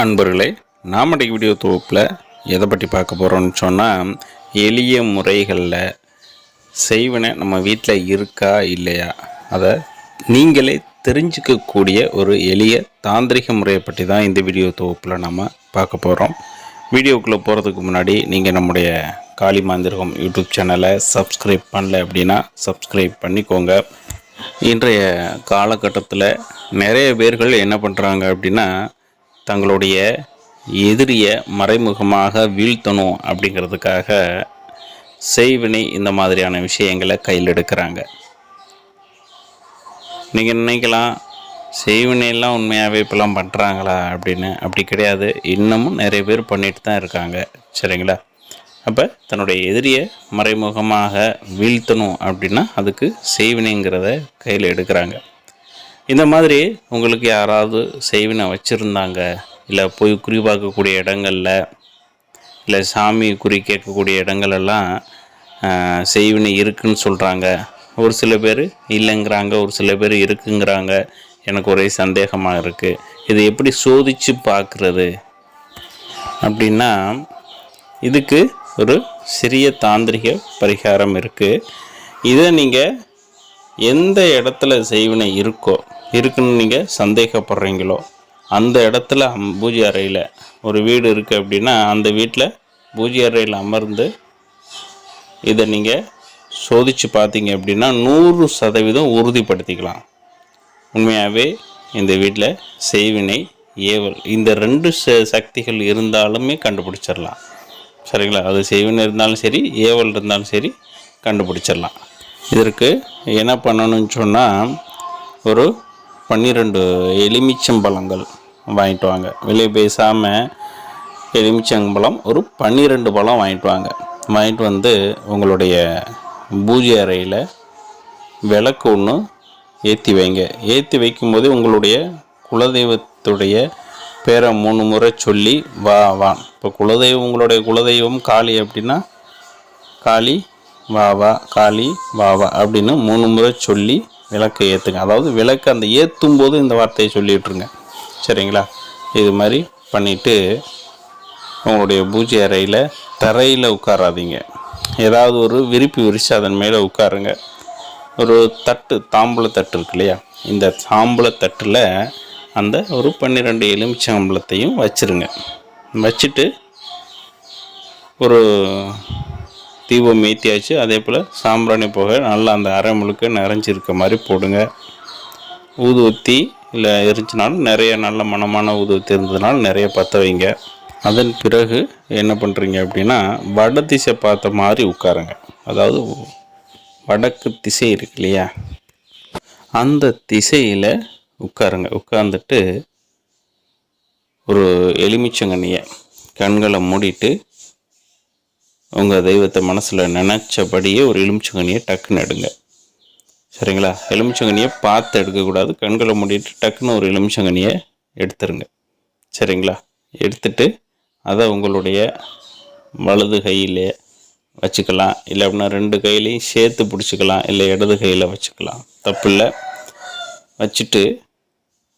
அன்பர்களே நாம் அன்றைக்கு வீடியோ தொகுப்பில் எதை பற்றி பார்க்க போகிறோம்னு சொன்னால் எளிய முறைகளில் செய்வன நம்ம வீட்டில் இருக்கா இல்லையா? அதை நீங்களே தெரிஞ்சுக்கக்கூடிய ஒரு எளிய தாந்திரிக முறையை பற்றி தான் இந்த வீடியோ தொகுப்பில் நம்ம பார்க்க போகிறோம். வீடியோக்குள்ளே போகிறதுக்கு முன்னாடி நீங்கள் நம்முடைய காளி மாந்திரகம் யூடியூப் சேனலை சப்ஸ்கிரைப் பண்ணல அப்படின்னா சப்ஸ்கிரைப் பண்ணிக்கோங்க. இன்றைய காலகட்டத்தில் நிறைய பேர்கள் என்ன பண்ணுறாங்க அப்படின்னா தங்களுடைய எதிரியை மறைமுகமாக வீழ்த்தணும் அப்படிங்கிறதுக்காக செய்வினை இந்த மாதிரியான விஷயங்களை கையில் எடுக்கிறாங்க. நீங்கள் நினைக்கலாம் செய்வினையெல்லாம் உண்மையாகவே இப்போலாம் பண்ணுறாங்களா அப்படின்னு. அப்படி கிடையாது. இன்னமும் நிறைய பேர் பண்ணிட்டு தான் இருக்காங்க. சரிங்களா? அப்போ தன்னுடைய எதிரியை மறைமுகமாக வீழ்த்தணும் அப்படின்னா அதுக்கு செய்வினைங்கிறத கையில் எடுக்கிறாங்க. இந்த மாதிரி உங்களுக்கு யாராவது செய்வினை வச்சுருந்தாங்க இல்லை போய் குறி பார்க்கக்கூடிய இடங்களில் இல்லை சாமி குறி கேட்கக்கூடிய இடங்களெல்லாம் செய்வினை இருக்குன்னு சொல்கிறாங்க ஒரு சில பேர் இல்லைங்கிறாங்க ஒரு சில பேர் இருக்குங்கிறாங்க. எனக்கு ஒரே சந்தேகமாக இருக்குது இது எப்படி சோதித்து பார்க்குறது? அப்படின்னா இதுக்கு ஒரு சிறிய தாந்திரிக பரிகாரம் இருக்குது இதை நீங்கள் எந்த இடத்துல செய்வினை இருக்கோ இருக்குன்னு நீங்கள் சந்தேகப்படுறீங்களோ அந்த இடத்துல அம்- பூஜை அறையில் ஒரு வீடு இருக்குது அப்படின்னா அந்த வீட்டில் பூஜை அறையில் அமர்ந்து இதை நீங்கள் சோதித்து பார்த்தீங்க அப்படின்னா நூறு சதவீதம் உறுதிப்படுத்திக்கலாம். உண்மையாகவே இந்த வீட்டில் செய்வினை ஏவல் இந்த ரெண்டு ச சக்திகள் இருந்தாலுமே கண்டுபிடிச்சிடலாம் சரிங்களா? அது செய்வினை இருந்தாலும் சரி ஏவல் இருந்தாலும் சரி கண்டுபிடிச்சிடலாம் இதற்கு என்ன பண்ணணும்னு சொன்னால் ஒரு பன்னிரெண்டு எலுமிச்சம்பழங்கள் வாங்கிட்டு வாங்க. வெளியே பேசாமல் எலுமிச்சம்பழம் ஒரு பன்னிரெண்டு பழம் வாங்கிட்டு வாங்க. வாங்கிட்டு வந்து உங்களுடைய பூஜை அறையில் விளக்கு ஒன்று ஏற்றி வைங்க. ஏற்றி வைக்கும்போது உங்களுடைய குலதெய்வத்துடைய பேரை மூணு முறை சொல்லி வா வா. இப்போ குலதெய்வம் உங்களுடைய குலதெய்வம் காளி அப்படின்னா காளி வா வா காளி வாவா அப்படின்னு மூணு முறை சொல்லி விளக்கை ஏற்றுங்க அதாவது விளக்கு அந்த ஏற்றும் போது இந்த வார்த்தையை சொல்லிட்டுருங்க. சரிங்களா? இது மாதிரி பண்ணிவிட்டு உங்களுடைய பூஜை அறையில் தரையில் உட்காராதீங்க. ஏதாவது ஒரு விரிப்பு விரித்து அதன் மேலே உட்காருங்க. ஒரு தட்டு தாம்பூல தட்டு இருக்கு இல்லையா? இந்த தாம்பூல தட்டில் அந்த ஒரு பன்னிரெண்டு எலுமிச்சம்பழத்தையும் வச்சுருங்க. வச்சுட்டு ஒரு தீபம் ஏற்றியாச்சு அதே போல் சாம்பிராணி புகை நல்லா அந்த அரை முழுக்க நிறைஞ்சிருக்க மாதிரி போடுங்க. ஊதுவத்தி இல்லை எரிஞ்சினாலும் நிறைய நல்ல மனமான ஊதுவத்தி இருந்ததுனால நிறைய பற்ற வைங்க. அதன் பிறகு என்ன பண்ணுறீங்க அப்படின்னா வட திசை பார்த்த மாதிரி உட்காருங்க. அதாவது வடக்கு திசை இருக்கு இல்லையா? அந்த திசையில் உட்காருங்க. உட்கார்ந்துட்டு ஒரு எலுமிச்சங்கண்ணியை கண்களை மூடிட்டு உங்கள் தெய்வத்தை மனசில் நினச்சபடியே ஒரு எலுமிச்சங்கனியை டக்குன்னு எடுங்க. சரிங்களா? எலுமிச்சங்கனியை பார்த்து எடுக்கக்கூடாது கண்களை மூடிட்டு டக்குன்னு ஒரு எலுமிச்சங்கனியை எடுத்துருங்க. சரிங்களா? எடுத்துட்டு அதை உங்களுடைய வலது கையிலே வச்சுக்கலாம். இல்லை அப்படின்னா ரெண்டு கையிலையும் சேர்த்து பிடிச்சிக்கலாம். இல்லை இடது கையில் வச்சுக்கலாம். தப்பில்லை வச்சுட்டு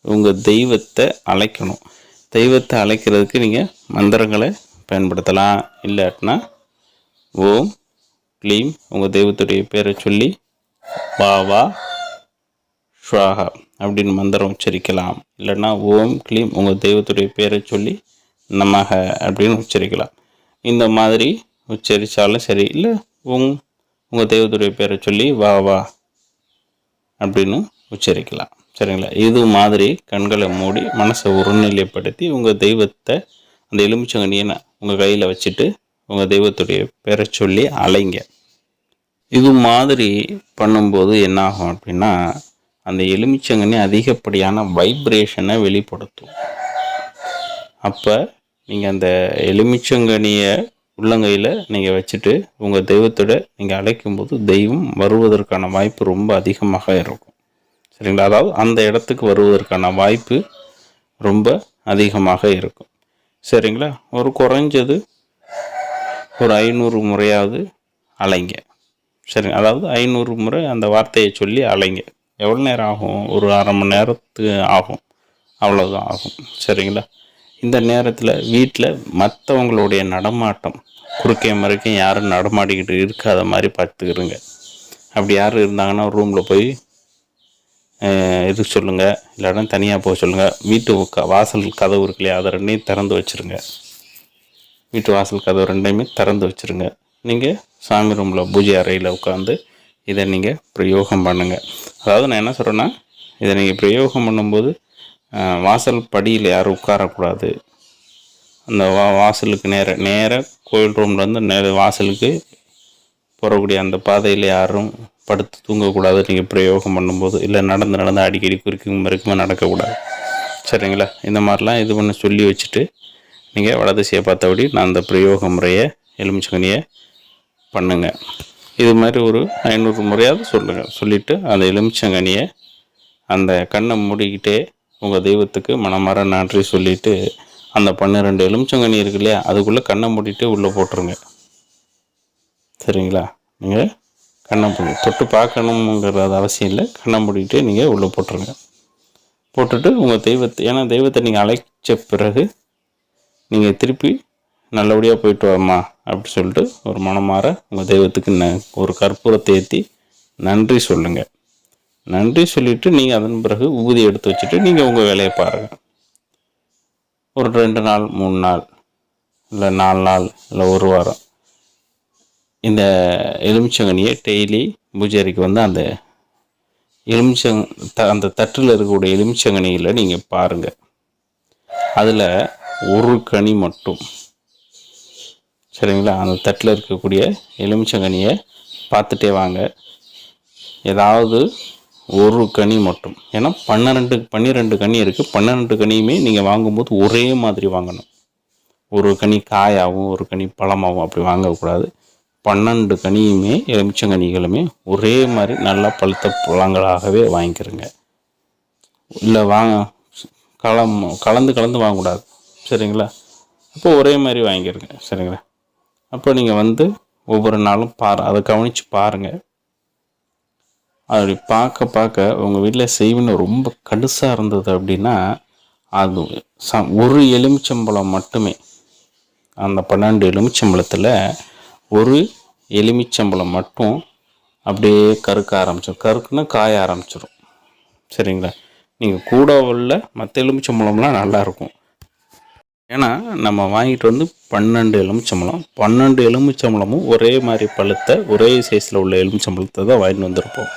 உங்கள் தெய்வத்தை அழைக்கணும். தெய்வத்தை அழைக்கிறதுக்கு நீங்கள் மந்திரங்களை பயன்படுத்தலாம். இல்லாட்டினா ஓம் க்ளீம். உங்கள் தெய்வத்துடைய பேரை சொல்லி வா வா அப்படின்னு மந்திரம் உச்சரிக்கலாம். இல்லைன்னா ஓம் க்ளீம் உங்கள் தெய்வத்துடைய பேரை சொல்லி நமக அப்படின்னு உச்சரிக்கலாம். இந்த மாதிரி உச்சரித்தாலும் சரி இல்லை உங் உங்கள் தெய்வத்துடைய பேரை சொல்லி வா வா அப்படின்னு உச்சரிக்கலாம். சரிங்களா? இது மாதிரி கண்களை மூடி மனசை ஒருநிலைப்படுத்தி உங்கள் தெய்வத்தை அந்த எலுமிச்சங்கனியை உங்கள் கையில் வச்சுட்டு உங்கள் தெய்வத்துடைய பெயரை சொல்லி அலைங்க. இது மாதிரி பண்ணும்போது என்னாகும் அப்படின்னா அந்த எலுமிச்சங்கனி அதிகப்படியான வைப்ரேஷனை வெளிப்படுத்தும். அப்போ நீங்கள் அந்த எலுமிச்சங்கனியை உள்ளங்கையில் நீங்கள் வச்சுட்டு உங்கள் தெய்வத்தோட நீங்கள் அழைக்கும்போது தெய்வம் வருவதற்கான வாய்ப்பு ரொம்ப அதிகமாக இருக்கும். சரிங்களா? அதாவது அந்த இடத்துக்கு வருவதற்கான வாய்ப்பு ரொம்ப அதிகமாக இருக்கும். சரிங்களா? ஒரு குறைஞ்சது ஒரு ஐநூறு முறையாவது அலைங்க. சரிங்க அதாவது ஐநூறு முறை அந்த வார்த்தையை சொல்லி அலைங்க. எவ்வளோ நேரம் ஆகும்? ஒரு அரை மணி நேரத்துக்கு ஆகும். அவ்வளோதான் ஆகும். சரிங்களா? இந்த நேரத்தில் வீட்டில் மற்றவங்களுடைய நடமாட்டம் குறுக்கே மறுக்கே யாரும் நடமாடிக்கிட்டு இருக்காத மாதிரி பார்த்துக்கிறோங்க அப்படி யாரும் இருந்தாங்கன்னா ரூமில் போய் அஹ், சொல்லுங்கள் இல்லைன்னா தனியாக போக சொல்லுங்கள் வீட்டு வாசல் கதவு இருக்கு இல்லையா? அதை ரெண்டையும் திறந்து வச்சுருங்க. வீட்டு வாசல் கதவு ரெண்டையுமே திறந்து வச்சுருங்க. நீங்கள் சாமி ரூமில் பூஜை அறையில் உட்காந்து இதை நீங்கள் பிரயோகம் பண்ணுங்கள் அதாவது நான் என்ன சொல்கிறேன்னா இதை நீங்கள் பிரயோகம் பண்ணும்போது வாசல் படியில் யாரும் உட்காரக்கூடாது. அந்த வா வாசலுக்கு நேர நேராக கோயில் ரூம்லேருந்து நேர வாசலுக்கு போகக்கூடிய அந்த பாதையில் யாரும் படுத்து தூங்கக்கூடாது. நீங்கள் பிரயோகம் பண்ணும்போது இல்லை நடந்து நடந்து அடிக்கடி குறுக்கும் மறுக்குமே நடக்கக்கூடாது. சரிங்களா? இந்த மாதிரிலாம் இது பண்ண சொல்லி வச்சுட்டு நீங்கள் வடதிசையை பார்த்தபடி நான் அந்த பிரயோக முறையை எலுமிச்சங்கனியை பண்ணுங்க. இது மாதிரி ஒரு ஐநூறு முறையாவது சொல்லுங்கள் சொல்லிவிட்டு அந்த எலுமிச்சங்கனியை அந்த கண்ணை மூடிக்கிட்டே உங்கள் தெய்வத்துக்கு மனமார நன்றி சொல்லிவிட்டு அந்த பன்னிரெண்டு எலுமிச்சங்கனி இருக்கு இல்லையா அதுக்குள்ளே கண்ணை மூடிட்டு உள்ளே போட்டுருங்க. சரிங்களா? நீங்கள் கண்ணை மூடி தொட்டு பார்க்கணுங்கிறது அவசியம் இல்லை. கண்ணை மூடிட்டு நீங்கள் உள்ளே போட்டுருங்க. போட்டுட்டு உங்கள் தெய்வத்தை ஏன்னா தெய்வத்தை நீங்கள் அழைச்ச பிறகு நீங்கள் திருப்பி நல்லபடியாக போயிட்டு வரமா அப்படி சொல்லிட்டு ஒரு மனமாற உங்கள் தெய்வத்துக்கு ந ஒரு கற்பூரத்தை ஏற்றி நன்றி சொல்லுங்கள் நன்றி சொல்லிவிட்டு நீங்கள் அதன் பிறகு ஊதி எடுத்து வச்சுட்டு நீங்கள் உங்கள் வேலையை பாருங்கள் ஒரு ரெண்டு நாள் மூணு நாள் இல்லை நாலு நாள் இல்லை ஒரு வாரம். இந்த எலுமிச்சங்கனியை டெய்லி பூஜாரிக்கு வந்து அந்த எலுமிச்சங் த அந்த தட்டில் இருக்கக்கூடிய எலுமிச்சங்கனியில் நீங்கள் பாருங்கள் அதில் ஒரு கனி மட்டும். சரிங்களா? அந்த தட்டில் இருக்கக்கூடிய எலுமிச்சங்கனியை பார்த்துட்டே வாங்க. ஏதாவது ஒரு கனி மட்டும். ஏன்னா பன்னிரெண்டு பன்னிரெண்டு கனி இருக்குது பன்னிரெண்டு கனியுமே நீங்கள் வாங்கும்போது ஒரே மாதிரி வாங்கணும். ஒரு கனி காயாகவும் ஒரு கனி பழமாகவும் அப்படி வாங்கக்கூடாது. பன்னெண்டு கனியுமே எலுமிச்சங்கனிகளுமே ஒரே மாதிரி நல்லா பழுத்த பழங்களாகவே வாங்கிக்கிறங்க. இல்லை வாங்க கலம் கலந்து கலந்து வாங்கக்கூடாது. சரிங்களா? அப்போ ஒரே மாதிரி வாங்கியிருங்க சரிங்களா? அப்போ நீங்கள் வந்து ஒவ்வொரு நாளும் பாரு அதை கவனித்து பாருங்கள் அப்படி பார்க்க பார்க்க உங்கள் வீட்டில் செய்வினை ரொம்ப கடுசாக இருந்தது அப்படின்னா அது ச ஒரு எலுமிச்சம்பழம் மட்டுமே. அந்த பன்னெண்டு எலுமிச்சம்பழத்தில் ஒரு எலுமிச்சம்பழம் மட்டும் அப்படியே கருக்க ஆரம்பிச்சிடும் கருக்குன்னா காய ஆரம்பிச்சிடும் சரிங்களா? நீங்கள் கூட உள்ள மற்ற எலுமிச்சம்பழம்லாம் நல்லாயிருக்கும் ஏன்னா நம்ம வாங்கிட்டு வந்து பன்னெண்டு எலுமிச்சம்பழம் பன்னெண்டு எலுமிச்சம்பழமும் ஒரே மாதிரி பழுத்த ஒரே சைஸில் உள்ள எலுமிச்சம்பளத்தை தான் வாங்கிட்டு வந்திருப்போம்.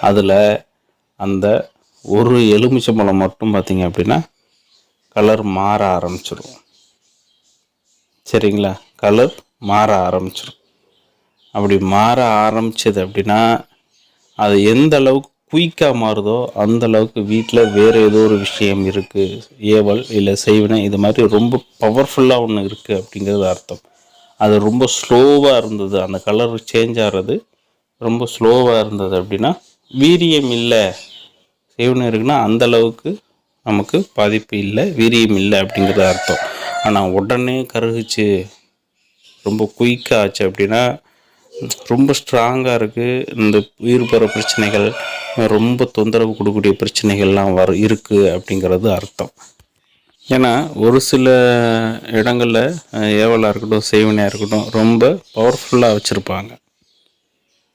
அதில் அந்த ஒரு எலுமிச்சம்பழம் மட்டும் பார்த்திங்க அப்படின்னா கலர் மாற ஆரம்பிச்சிடும் சரிங்களா? கலர் மாற ஆரம்பிச்சிடும் அப்படி மாற ஆரம்பிச்சது அப்படின்னா அது எந்த அளவுக்கு குயிக்காக மாறுதோ அந்த அளவுக்கு வீட்டில் வேறு ஏதோ ஒரு விஷயம் இருக்குது ஏவல் இல்லை செய்வினை இது மாதிரி ரொம்ப பவர்ஃபுல்லாக ஒன்று இருக்குது அப்படிங்கிறது அர்த்தம். அது ரொம்ப ஸ்லோவாக இருந்தது. அந்த கலர் சேஞ்ச் ஆகிறது ரொம்ப ஸ்லோவாக இருந்தது அப்படின்னா வீரியம் இல்லை. செய்வினை இருக்குன்னா அந்த அளவுக்கு நமக்கு பாதிப்பு இல்லை வீரியம் இல்லை அப்படிங்கிறது அர்த்தம். ஆனால் உடனே கருகுச்சு ரொம்ப குயிக்காக ஆச்சு அப்படின்னா ரொம்ப ஸ்ட்ராங்காக இருக்குது இந்த உயிர் போகிற பிரச்சனைகள் ரொம்ப தொந்தரவு கொடுக்கக்கூடிய பிரச்சனைகள்லாம் வர இருக்குது அப்படிங்கிறது அர்த்தம். ஏன்னா ஒரு சில இடங்களில் ஏவலாக இருக்கட்டும் செய்வனையாக இருக்கட்டும் ரொம்ப பவர்ஃபுல்லாக வச்சுருப்பாங்க.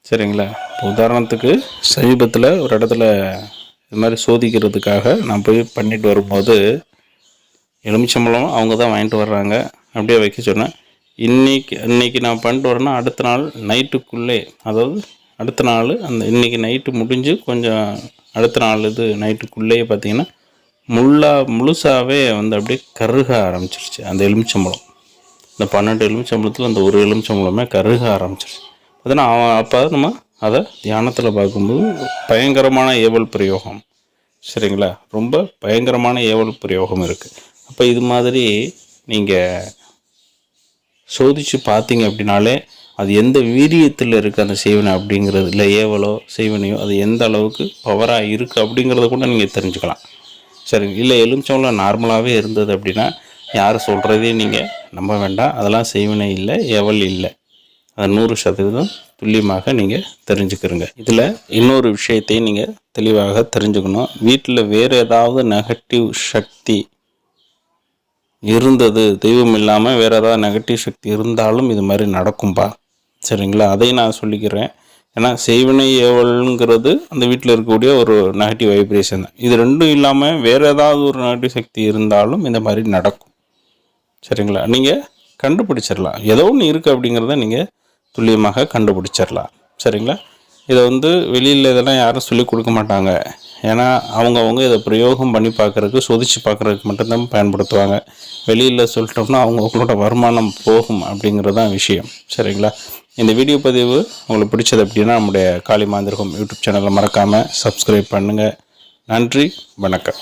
சரிங்களா? உதாரணத்துக்கு சமீபத்தில் ஒரு இடத்துல இது மாதிரி சோதிக்கிறதுக்காக நான் போய் பண்ணிட்டு வரும்போது எலுமிச்சம்பழம் அவங்க தான் வாங்கிட்டு வர்றாங்க. அப்படியே வைக்க சொன்னேன். இன்னைக்கு இன்னைக்கு நான் பண்ணிட்டு வரேன்னா அடுத்த நாள் நைட்டுக்குள்ளே அதாவது அடுத்த நாள் அந்த இன்றைக்கி நைட்டு முடிஞ்சு கொஞ்சம் அடுத்த நாள் இது நைட்டுக்குள்ளேயே பார்த்தீங்கன்னா முள்ளா முழுசாகவே வந்து அப்படியே கருக ஆரம்பிச்சிருச்சு. அந்த எலுமிச்சம்பழம். இந்த பன்னெண்டு எலுமிச்சம்பழத்தில் அந்த ஒரு எலுமிச்சம்பழமே கருக ஆரம்பிச்சிருச்சு. பார்த்தீங்கன்னா அவன் அப்போ நம்ம அதை தியானத்தில் பார்க்கும்போது பயங்கரமான ஏவல் பிரயோகம். சரிங்களா? ரொம்ப பயங்கரமான ஏவல் பிரயோகம் இருக்குது அப்போ இது மாதிரி நீங்கள் சோதித்து பார்த்தீங்க அப்படின்னாலே அது எந்த வீரியத்தில் இருக்குது அந்த செய்வனை அப்படிங்கிறது? இல்லை ஏவலோ செய்வனையோ அது எந்த அளவுக்கு பவராக இருக்குது அப்படிங்கிறத கூட நீங்கள் தெரிஞ்சுக்கலாம். சரி இல்லை எலுமிச்சம்பழம் நார்மலாகவே இருந்தது அப்படின்னா யார் சொல்கிறதே நீங்கள் நம்ப வேண்டாம். அதெல்லாம் செய்வனை இல்லை ஏவல் இல்லை. அது நூறு சதவீதம் துல்லியமாக நீங்கள் தெரிஞ்சுக்கிறங்க. இதில் இன்னொரு விஷயத்தையும் நீங்கள் தெளிவாக தெரிஞ்சுக்கணும். வீட்டில் வேறு ஏதாவது நெகட்டிவ் சக்தி இருந்தது. தெய்வம் இல்லாமல் வேறு ஏதாவது நெகட்டிவ் சக்தி இருந்தாலும் இது மாதிரி நடக்கும்பா. சரிங்களா? அதையும் நான் சொல்லிக்கிறேன். ஏன்னா செய்வினை ஏவல்ங்கிறது அந்த வீட்டில் இருக்கக்கூடிய ஒரு நெகட்டிவ் வைப்ரேஷன் தான். இது ரெண்டும் இல்லாமல் வேறு ஏதாவது ஒரு நெகட்டிவ் சக்தி இருந்தாலும் இந்த மாதிரி நடக்கும். சரிங்களா? நீங்கள் கண்டுபிடிச்சிடலாம். ஏதோ ஒன்று இருக்குது அப்படிங்கிறத நீங்கள் துல்லியமாக கண்டுபிடிச்சிடலாம். சரிங்களா? இதை வந்து வெளியில் இதெல்லாம் யாரும் சொல்லிக் கொடுக்க மாட்டாங்க. ஏன்னா அவங்கவுங்க இதை பிரயோகம் பண்ணி பார்க்குறதுக்கு சொதிச்சு பார்க்குறதுக்கு மட்டும்தான் பயன்படுத்துவாங்க. வெளியில் சொல்லிட்டோம்னா அவங்கவுங்களோட வருமானம் போகும் அப்படிங்கிறது தான் விஷயம். சரிங்களா? இந்த வீடியோ பதிவு உங்களுக்கு பிடிச்சது அப்படின்னா நம்முடைய காளி மாந்திரகம் யூடியூப் சேனலை மறக்காமல் சப்ஸ்கிரைப் பண்ணுங்கள் நன்றி வணக்கம்.